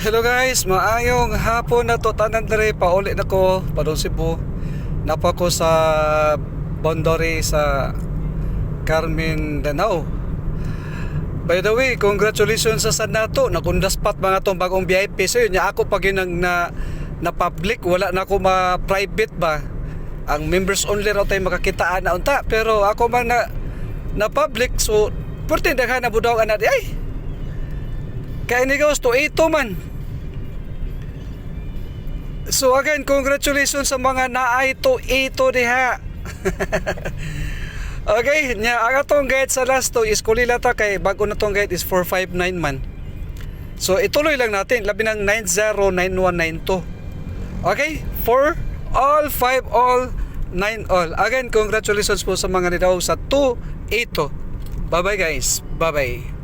Hello guys, maayong hapon na to tanan dere pauli na ko padong Cebu. Napa ko sa boundary sa Carmen Danao. By the way, congratulations sa Sanato. Nakundaspat mga tong bagong VIP. So yun, ako pag yun na, na public, wala na ako ma-private ba. Ang members only raw tayo makakitaan na unta. Pero ako man na, na public, so, purti daghan na budaw anak ay. Kaya ni gusto, ito man. So again, congratulations sa mga naay to ito diha. okay, nya ang atong guide sa last to is kulila ta kay bago na tong guide is 459 man. So ituloy lang natin labi ng 909192. Okay? For all 5 all 9 all. Again, congratulations po sa mga nidaw sa 2 ito. Bye-bye guys. Bye-bye.